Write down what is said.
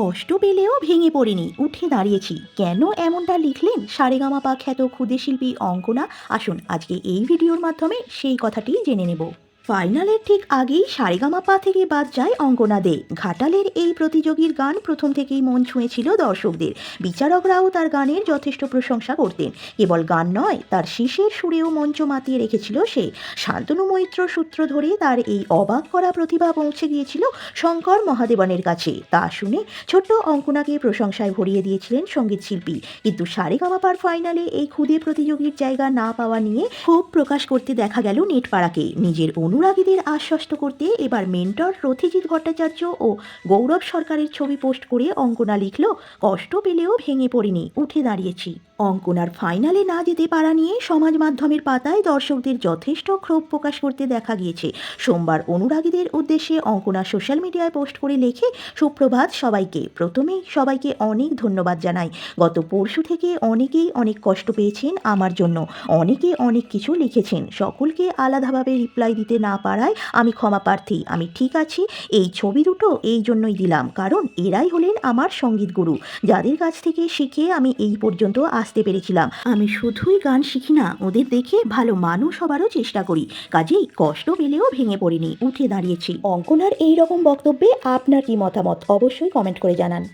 কষ্ট পেলেও ভেঙে পড়িনি। উঠে দাঁড়িয়েছি। কেন এমনটা লিখলেন? সারেগামাপা খ্যাত ক্ষুদে শিল্পী অঙ্কনা। আসুন, আজকে এই ভিডিওর মাধ্যমে সেই কথাটি জেনে নেব। ফাইনালের ঠিক আগেই সারেগামাপা থেকে বাদ যায় অঙ্কনা দে। ঘাটালের এই প্রতিযোগীর গান প্রথম থেকেই মন ছুঁয়েছিল দর্শকদের। বিচারকরাও তার গানের যথেষ্ট প্রশংসা করতেন। কেবল গান নয়, তার শিশের সুরেও মঞ্চ মাতিয়ে রেখেছিল সে। শান্তনু মৈত্র সূত্র ধরে তার এই অবাক করা প্রতিভা পৌঁছে গিয়েছিল শঙ্কর মহাদেবনের কাছে। তা শুনে ছোট্ট অঙ্কনাকে প্রশংসায় ভরিয়ে দিয়েছিলেন সংগীত শিল্পী। কিন্তু সারেগামাপার ফাইনালে এই ক্ষুদে প্রতিযোগীর জায়গা না পাওয়া নিয়ে ক্ষোভ প্রকাশ করতে দেখা গেল নেটপাড়াকে। নিজের অনুরাগীদের আশ্বস্ত করতে এবার মেন্টর রথিজিৎ ভট্টাচার্য ও গৌরব সরকারের ছবি পোস্ট করে অঙ্কনা লিখল, কষ্ট পেলেও ভেঙে পড়িনি, উঠে দাঁড়িয়েছি। অঙ্কনার ফাইনালে না যেতে পারা নিয়ে সমাজ মাধ্যমের পাতায় দর্শকদের যথেষ্ট ক্ষোভ প্রকাশ করতে দেখা গিয়েছে। সোমবার অনুরাগীদের উদ্দেশ্যে অঙ্কনা সোশ্যাল মিডিয়ায় পোস্ট করে লেখে, সুপ্রভাত সবাইকে প্রথমেই সবাইকে অনেক ধন্যবাদ জানাই। গত পরশু থেকে অনেকেই অনেক কষ্ট পেয়েছেন আমার জন্য, অনেকে অনেক কিছু লিখেছেন। সকলকে আলাদাভাবে রিপ্লাই দিতে না পারায় আমি ক্ষমা প্রার্থী। আমি ঠিক আছি, এই ছবি দুটো এই জন্যই দিলাম, কারণ এরাই হলেন আমার সংগীত গুরু, যাদের কাছ থেকে শিখে আমি এই পর্যন্ত আসতে পেরেছিলাম। আমি শুধুই গান শিখি না, ওদের দেখে ভালো মানুষ হবারও চেষ্টা করি, কাজেই কষ্ট পেলেও ভেঙে পড়িনি, উঠে দাঁড়িয়েছি। অঙ্কনার এই রকম বক্তব্যে আপনার কি মতামত? অবশ্যই কমেন্ট করে জানান।